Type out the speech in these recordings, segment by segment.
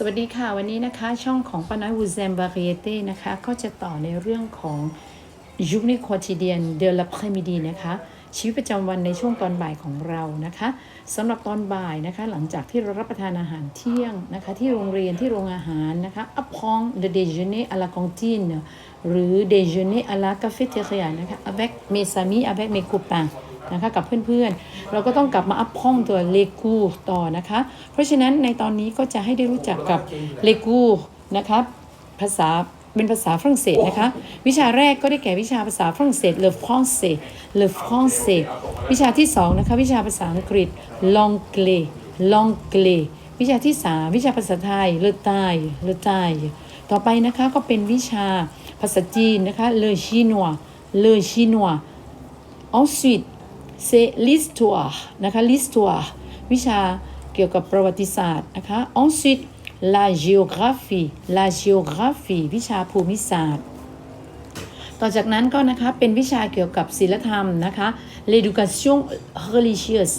สวัสดีค่ะวันนี้นะคะช่องของปาน้อยวูแซมบาเรียเต้นะคะก็จะต่อในเรื่องของยุคในควอติเดียนเดล p พ e มิดีนะคะชีวิตประจำวันในช่วงตอนบ่ายของเรานะคะสำหรับตอนบ่ายนะคะหลังจากที่เรารับประทานอาหารเที่ยงนะคะที่โรงเรียนที่โรงอาหารนะคะ apprend le déjeuner à la cantine หรือ déjeuner à la cafétéria นะคะ avec mes amis avec mes copains นะคะกับเพื่อนๆ เราก็ต้องกลับมาอัพพ้องตัวเลกูต่อนะคะ เพราะฉะนั้นในตอนนี้ก็จะให้ได้รู้จักกับเลกูนะคะภาษาเป็นภาษาฝรั่งเศสนะคะ วิชาแรกก็ได้แก่วิชาภาษาฝรั่งเศส le français le français วิชาที่สองนะคะวิชาภาษาอังกฤษ l'anglais l'anglais วิชาที่สามวิชาภาษาไทย le thai le thai ต่อไปนะคะก็เป็นวิชาภาษาจีนนะคะ le chinois le chinois ensuite c'est l'histoire นะคะ l'histoire วิชาเกี่ยวกับประวัติศาสตร์นะคะ ensuite la géographie la géographie วิชาภูมิศาสตร์ ต่อจากนั้นก็นะคะเป็นวิชาเกี่ยวกับศิลธรรมนะคะ l'éducation religieuse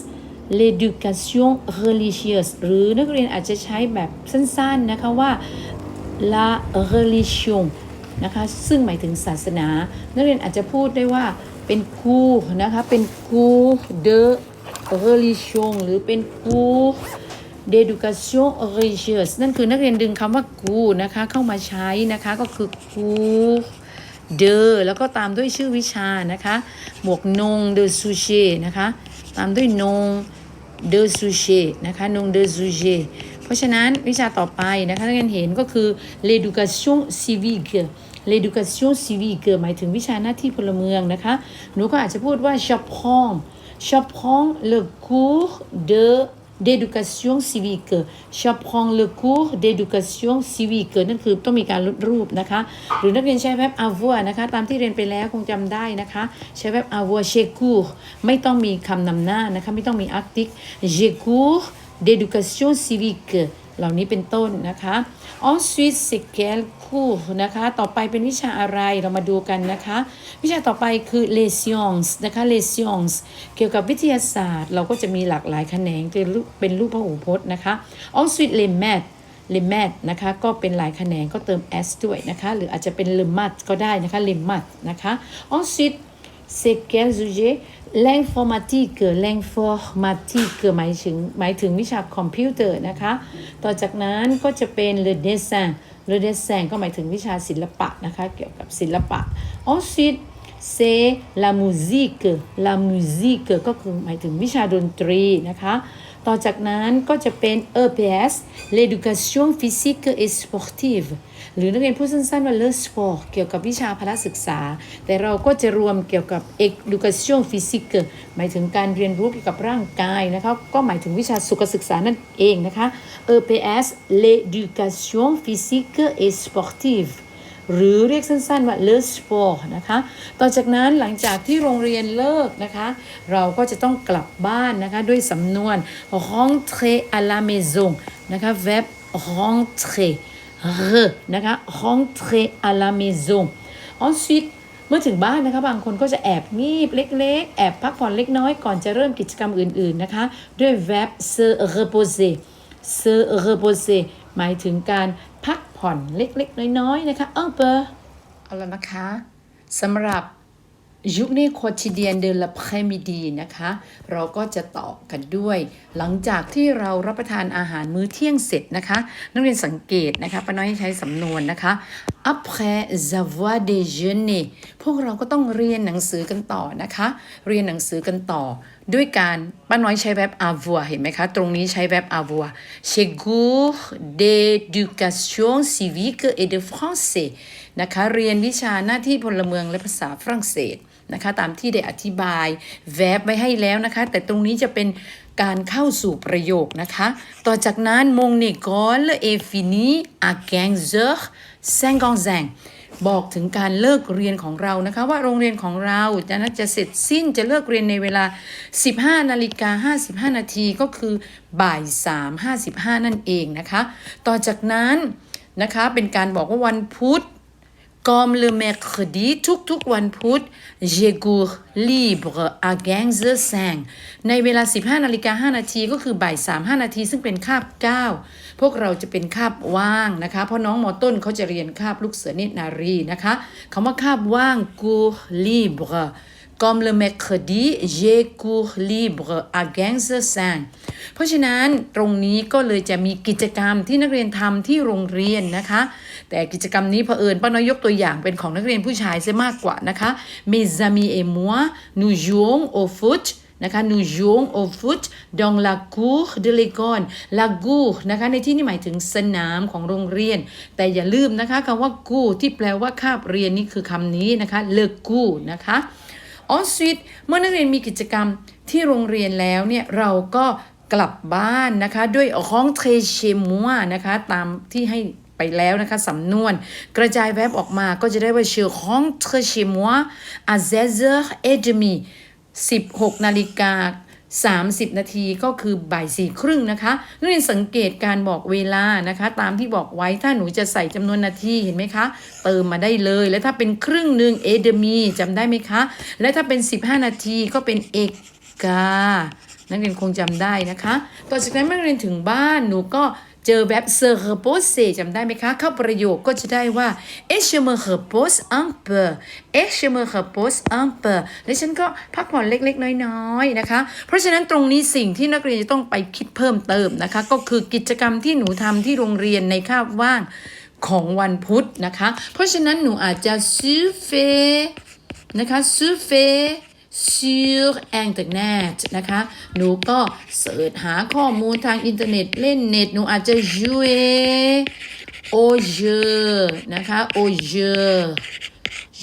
l'éducation religieuse หรือนักเรียนอาจจะใช้แบบสั้นๆนะคะว่า la religion นะคะซึ่งหมายถึงศาสนา นักเรียนอาจจะพูดได้ว่า เป็นครูนะคะ เป็นครู de religion หรือเป็นครู d'éducation religieuse นั่นคือนักเรียนดึงคำว่ากูนะคะ เข้ามาใช้นะคะก็คือกูเดอแล้วก็ตามด้วยชื่อวิชานะคะหมวกนงเดอซูเชนะคะ ตามด้วยนงเดอซูเชนะคะนงเดอซูเชเพราะฉะนั้นวิชาต่อไปนะคะนักเรียนเห็นก็คือ l e d u c a t i o n civique หมายถึงวิชาหน้าที่พลเมืองนะคะ หนูก็อาจจะพูดว่า j'apprends j'apprends le cours de d'éducation civique j'apprends le cours d'éducation civique นั่นคือต้องมีการลดรูปนะคะ หรือนักเรียนใช้แว็บ avoir นะคะ ตามที่เรียนไปแล้วคงจำได้นะคะ ใช้แว็บ avoir j'ai cours ไม่ต้องมีคำนำหน้านะคะ ไม่ต้องมี article j'ai cours d'éducation civique เหล่านี้เป็นต้นนะคะ ensuite c'est quel cours นะคะ ต่อไปเป็นวิชาอะไรเรามาดูกันนะคะ วิชาต่อไปคือ les sciences นะคะ les sciences เกี่ยวกับวิทยาศาสตร์ เราก็จะมีหลากหลายแขนงเป็นรูปเป็นรูปพหูพจน์นะคะ ensuite les maths les maths นะคะก็เป็นหลายแขนงก็เติม s ด้วยนะคะ หรืออาจจะเป็น le math ก็ได้นะคะ les maths นะคะ ensuite c'est quel sujet l'informatique l'informatique หมายถึงหมายถึงวิชาคอมพิวเตอร์นะคะ ต่อจากนั้นก็จะเป็น le dessin le dessin ก็หมายถึงวิชาศิลปะนะคะ เกี่ยวกับศิลปะ ensuite c'est la musique la musique ก็คือหมายถึงวิชาดนตรีนะคะ ต่อจากนั้นก็จะเป็น EPS l'éducation physique et sportive หรือนักเรียนพูดสั้นๆว่า le sport เกี่ยวกับวิชาพละศึกษา แต่เราก็จะรวมเกี่ยวกับ education physique หมายถึงการเรียนรู้เกี่ยวกับร่างกายนะคะก็หมายถึงวิชาสุขศึกษานั่นเองนะคะ EPS l'éducation physique et sportive หรือเรียกสั้นๆว่า le sport นะคะ ต่อจากนั้นหลังจากที่โรงเรียนเลิกนะคะ เราก็จะต้องกลับบ้านนะคะ ด้วยสำนวน rentrer à la maison นะคะ verb rentrer re นะคะ rentrer à la maison ensuite เมื่อถึงบ้านนะคะบางคนก็จะแอบงีบเล็กๆ แอบพักผ่อนเล็กน้อยก่อนจะเริ่มกิจกรรมอื่นๆนะคะ ด้วย verb se reposer se reposer หมายถึงการ พักผ่อนเล็กๆ น้อยๆ นะคะเออเป๋เอาละนะคะสำหรับยุคนี้คชิเดียนเดลเพ e มิดีนะคะ เราก็จะต่อกันด้วย หลังจากที่เรารับประทานอาหารมื้อเที่ยงเสร็จนะคะ นักเรียนสังเกตนะคะป้าน้อยใช้สำนวนนะคะ après avoir déjeuné พวกเราก็ต้องเรียนหนังสือกันต่อนะคะ เรียนหนังสือกันต่อ ด้วยการป้าน้อยใช้แว็บ avoir เห็นไหมคะ ตรงนี้ใช้แว็บ avoir chez cours d'éducation civique et de français นะคะ เรียนวิชาหน้าที่พลเมืองและภาษาฝรั่งเศสนะคะ ตามที่ได้อธิบายแวบไว้ให้แล้วนะคะ แต่ตรงนี้จะเป็นการเข้าสู่ประโยคนะคะ ต่อจากนั้นมงเนกอลเอฟินีอาแกงเซ็ แซงกองแซงบอกถึงการเลิกเรียนของเรานะคะว่าโรงเรียนของเราจะน่าจะเสร็จสิ้นจะเลิกเรียนในเวลา 15นาฬิกา55 นาทีก็คือบ่าย 3 55 นั่นเองนะคะ ต่อจากนั้นนะคะเป็นการบอกว่าวันพุธ comme le mercredi ทุกๆวันพุธ j'ai cours libre à 15ในเวลา 15นาฬิกา5นาทีก็คือบ่าย3 5นาทีซึ่งเป็นคาบ 9 พวกเราจะเป็นคาบว่างนะคะ เพราะน้องมอต้นเขาจะเรียนคาบลูกเสือเนตรนารีนะคะคำว่าคาบว่าง cours libre comme le mercredi j'ai cours libre à 15 เพราะฉะนั้นตรงนี้ก็เลยจะมีกิจกรรมที่นักเรียนทำที่โรงเรียนนะคะ แต่กิจกรรมนี้เผอิญป้าน้อยยกตัวอย่างเป็นของนักเรียนผู้ชายซะมากกว่านะคะ mes amis et moi nous jouons au foot นะคะ nous jouons au foot dans la cour de l'école la cour นะคะ ในที่นี้หมายถึงสนามของโรงเรียน แต่อย่าลืมนะคะคำว่า cour ที่แปลว่าคาบเรียนนี่คือคำนี้นะคะ le cour นะคะ ensuite เมื่อนักเรียนมีกิจกรรมที่โรงเรียนแล้วเนี่ยเราก็กลับบ้านนะคะด้วยห้องเทชิมัวนะคะตามที่ให้ไปแล้วนะคะสำนวนกระจายแวบออกมาก็จะได้ว่า je rentre chez moi à 16h30 16 นาฬิกา 30 นาทีก็คือบ่ายสี่ครึ่งนะคะนักเรียนสังเกตการบอกเวลานะคะ ตามที่บอกไว้ถ้าหนูจะใส่จำนวนนาทีเห็นไหมคะ เติมมาได้เลย และถ้าเป็นครึ่งหนึ่งเอเดมีจำได้ไหมคะ และถ้าเป็น 15 นาทีก็เป็นเอกกานักเรียนคงจำได้นะคะ ต่อจากนั้นเมื่อนักเรียนถึงบ้านหนูก็ เจอแบบ se reposer จำได้ไหมคะเข้าประโยคก็จะได้ว่า et je me repose un peu et je me repose un peu และฉันก็พักผ่อนเล็กๆ น้อยๆนะคะ เพราะฉะนั้นตรงนี้สิ่งที่นักเรียนจะต้องไปคิดเพิ่มเติมนะคะ ก็คือกิจกรรมที่หนูทำที่โรงเรียนในคาบว่างของวันพุธนะคะ เพราะฉะนั้นหนูอาจจะ su fait นะคะ su fait sur internet นะคะ หนูก็เสิร์ชหาข้อมูลทางอินเทอร์เน็ตเล่นเน็ต หนูอาจจะ jouer au jeu นะคะ au jeu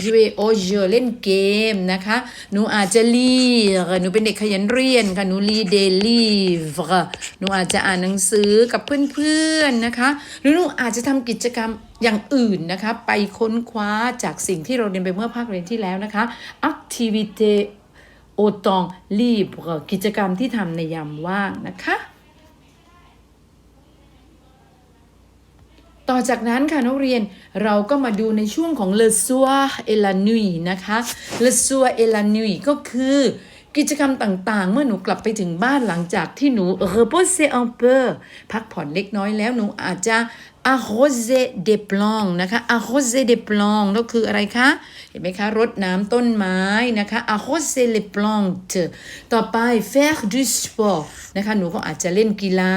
jouer au jeu เล่นเกมนะคะ หนูอาจจะ lire หนูเป็นเด็กขยันเรียนค่ะ หนู lire des livres หนูอาจจะอ่านหนังสือกับเพื่อนๆนะคะ หรือหนูอาจจะทำกิจกรรมอย่างอื่นนะคะ ไปค้นคว้าจากสิ่งที่เราเรียนไปเมื่อภาคเรียนที่แล้วนะคะ activité โอตองรีบกิจกรรมที่ทำในยามว่างนะคะ ต่อจากนั้นค่ะนักเรียนเราก็มาดูในช่วงของเลซัวเอลานุยนะคะเลซัวเอลานุยก็คือ กิจกรรมต่างๆ เมื่อหนูกลับไปถึงบ้านหลังจากที่หนู reposer un peu พักผ่อนเล็กน้อยแล้วหนูอาจจะ arroser des plants นะคะ arroser des plants ก็คืออะไรคะ เห็นไหมคะ รดน้ำต้นไม้นะคะ arroser les plantes ต่อไป faire du sport นะคะ หนูก็อาจจะเล่นกีฬา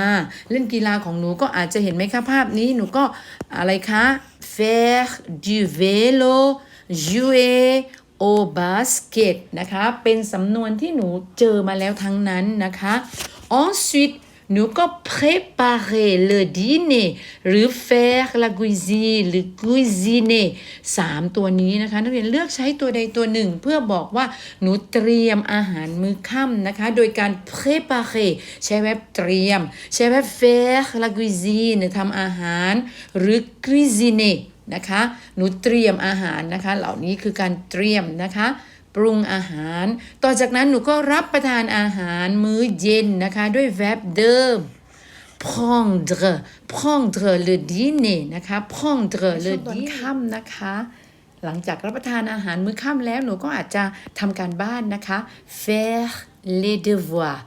เล่นกีฬาของหนูก็อาจจะเห็นไหมคะภาพนี้ หนูก็อะไรคะ faire du vélo jouer au basket นะคะ เป็นสำนวนที่หนูเจอมาแล้วทั้งนั้นนะคะ ensuite หนูก็ préparer le dîner หรือ faire la cuisine หรือ cuisiner สามตัวนี้นะคะนักเรียนเลือกใช้ตัวใดตัวหนึ่ง เพื่อบอกว่าหนูเตรียมอาหารมื้อค่ำนะคะ โดยการ préparer ใช้แวบเตรียม ใช้แวบ faire la cuisine ทำอาหาร หรือ cuisiner นะคะ หนูเตรียมอาหารนะคะ เหล่านี้คือการเตรียมนะคะ ปรุงอาหาร ต่อจากนั้นหนูก็รับประทานอาหารมื้อเย็นนะคะ ด้วย verb เดิม prendre prendre le dîner นะคะ prendre le dîner ค่ำนะคะ หลังจากรับประทานอาหารมื้อค่ำแล้วหนูก็อาจจะทำการบ้านนะคะ faire les devoirs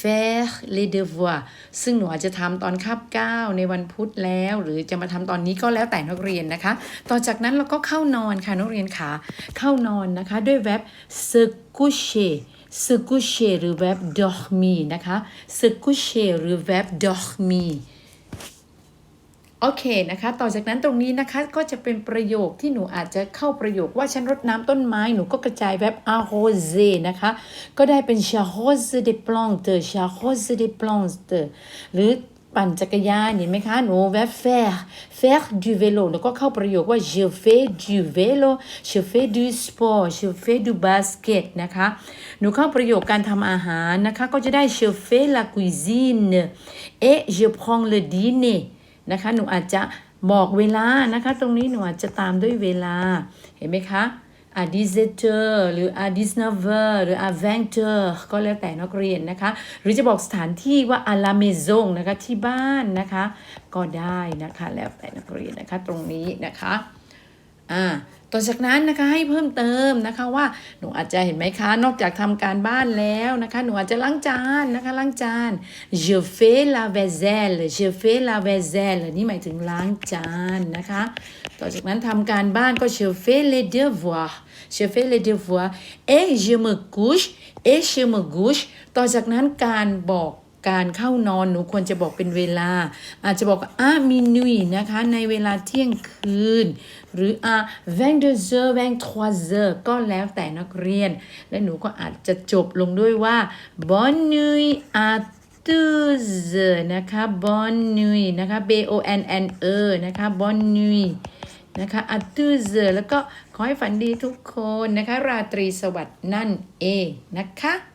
faire les devoirs ซึ่งหนูอาจจะทำตอนคาบ9ในวันพุธแล้ว หรือจะมาทำตอนนี้ก็แล้วแต่นักเรียนนะคะ ต่อจากนั้นเราก็เข้านอนค่ะนักเรียนขาเข้านอนนะคะด้วยแว็บ se coucher se coucher หรือแว็บ dormir นะคะ se coucher หรือแว็บ dormir โอเคนะคะ ต่อจากนั้นตรงนี้นะคะก็จะเป็นประโยคที่หนูอาจจะเข้าประโยคว่าฉันรดน้ำต้นไม้ หนูก็กระจายแบบ a r r o s e นะคะ ก็ได้เป็น j'arrose des plantes j'arrose des plantes หรือปั่นจักรยานเห็นไหมคะหนูแบบ faire faire du vélo แล้วก็เข้าประโยคว่า je fais du vélo je fais du sport je fais du basket นะคะ หนูเข้าประโยคการทำอาหารนะคะ ก็จะได้ je fais la cuisine et je prends le dîner นะคะ หนูอาจจะบอกเวลานะคะ ตรงนี้หนูอาจจะตามด้วยเวลา เห็นไหมคะ à 17 heures หรือ à 19 heures หรือ à 20 heures ก็แล้วแต่นักเรียนนะคะ หรือจะบอกสถานที่ว่าอาลาเมซงนะคะที่บ้านนะคะ ก็ได้นะคะแล้วแต่นักเรียนนะคะตรงนี้นะคะ อ่าต่อจากนั้นนะคะให้เพิ่มเติมนะคะว่าหนูอาจจะเห็นไหมคะ นอกจากทำการบ้านแล้วนะคะ หนูอาจจะล้างจานนะคะล้างจาน je fais la vaisselle je fais la vaisselle นี่หมายถึงล้างจานนะคะ ต่อจากนั้นทำการบ้านก็ je fais les devoirs je fais les devoirs et je me couche et je me couche ต่อจากนั้นการบอก การเข้านอนหนูควรจะบอกเป็นเวลา อาจจะบอกอะมินุยนะคะในเวลาเที่ยงคืน หรืออะ22 heures 23 heures ก็แล้วแต่นักเรียน และหนูก็อาจจะจบลงด้วยว่า bonne nuit à tous นะคะ bonne nuit นะคะ b o n n e นะคะ bonne nuit นะคะ à tous แล้วก็ขอให้ฝันดีทุกคนนะคะ ราตรีสวัสดิ์นั่นเองนะคะ